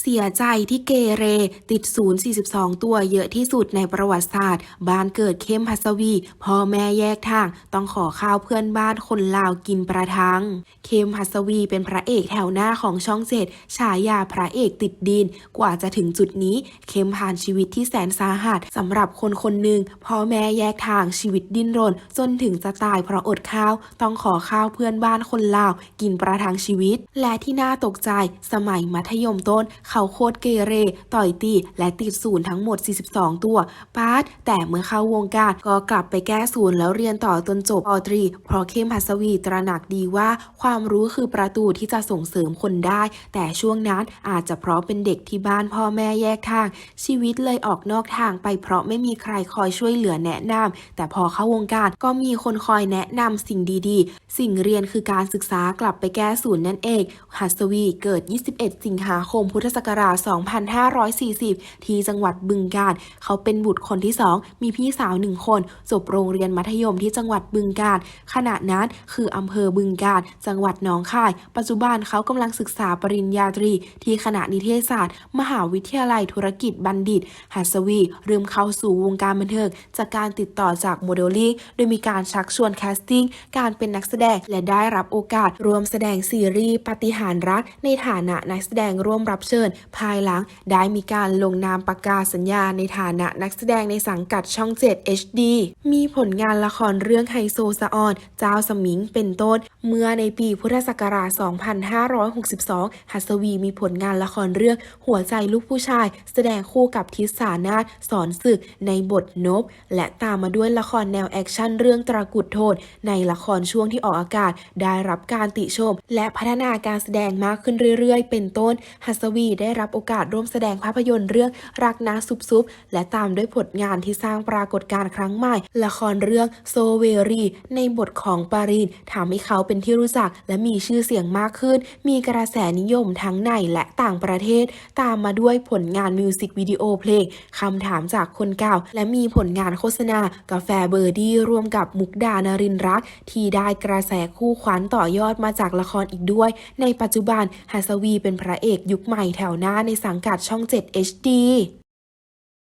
เสียใจที่เกเร ติดศูนย์42 ตัวเยอะที่สุดในประวัติศาสตร์ บ้านเกิดเข้มพัสวี พ่อแม่แยกทาง ต้องขอข้าวเพื่อนบ้านคนลาวกินประทัง เข้มพัสวีเป็นพระเอกแถวหน้าของช่องเจ็ดฉายาพระเอกติดดิน กว่าจะถึงจุดนี้ เข้มผ่านชีวิตที่แสนสาหัสสำหรับคนคนหนึ่งพ่อแม่แยกทางชีวิตดิ้นรน จนถึงจะตายเพราะอดข้าว ต้องขอข้าวเพื่อนบ้านคนลาว กินประทังชีวิต และที่น่าตกใจสมัยมัธยมต้นเขาโคตรเกเร ต่อยตี และติดศูนย์ทั้งหมด 42 ตัวปาร์ตแต่เมื่อเข้าวงการก็กลับไปแก้ศูนย์แล้วเรียนต่อจนจบปอตรี เพราะเข้มพัสวีตระหนักดีว่า ความรู้คือประตูที่จะส่งเสริมคนได้ แต่ช่วงนั้นอาจจะเพราะเป็นเด็กที่บ้านพ่อแม่แยกทาง ชีวิตเลยออกนอกทางไปเพราะไม่มีใครคอยช่วยเหลือแนะนำแต่พอเข้าวงการก็มีคนคอยแนะนำสิ่งดีๆ สิ่งเรียนคือการศึกษากลับไปแก้ศูนย์นั่นเอง หัสวีเกิด 21 สิงหาคมพุทธศักราช 2540 ที่จังหวัดบึงกาฬ เขาเป็นบุตรคนที่สองมีพี่สาวหนึ่งคน จบโรงเรียนมัธยมที่จังหวัดบึงกาฬ ขณะนั้นคืออำเภอบึงกาฬ จังหวัดหนองคาย ปัจจุบันเขากำลังศึกษาปริญญาตรี ที่คณะนิเทศศาสตร์ มหาวิทยาลัยธุรกิจบัณฑิต หัสวี เริ่มเข้าสู่วงการบันเทิงจากการติดต่อจากโมเดลลิ่ง โดยมีการชักชวนแคสติ้ง การเป็นนักแสดง และได้รับโอกาสรวมแสดงซีรีส์ปฏิหารรักในฐานะนักแสดงร่วมรับเชิญภายหลังได้มีการลงนามประกาศสัญญาในฐานะนักแสดงในสังกัดช่อง 7 HD มีผลงานละครเรื่องไฮโซสะออน เจ้าสมิงเป็นต้น เมื่อในปีพุทธศักราช 2562 หัสวีมีผลงานละครเรื่องหัวใจลูกผู้ชาย แสดงคู่กับทิศานาถสอนศึกในบทนบ และตามมาด้วยละครแนวแอคชั่นเรื่องตรากุดโทนในละครช่วงที่ออกอากาศได้รับการติชม และพัฒนาการแสดงมากขึ้นเรื่อยๆ เป็นต้น หัสวีได้รับโอกาสร่วมแสดงภาพยนตร์เรื่องรักนาซุบซุบและตามด้วยผลงานที่สร้างปรากฏการณ์ครั้งใหม่ ละครเรื่องโซเวรีในบทของปารีนทำให้เขาเป็นที่รู้จักและมีชื่อเสียงมากขึ้น มีกระแสนิยมทั้งในและต่างประเทศ ตามมาด้วยผลงานมิวสิกวิดีโอเพลงคำถามจากคนเก่า และมีผลงานโฆษณากาแฟเบอร์ดี้ร่วมกับมุกดานรินรัก ที่ได้กระแสคู่ขวัญต่อยอดมาจากละครอีกด้วย ในปัจจุบันหัสวีเป็นพระเอกยุคใหม่แถวหน้าในสังกัดช่อง 7 HD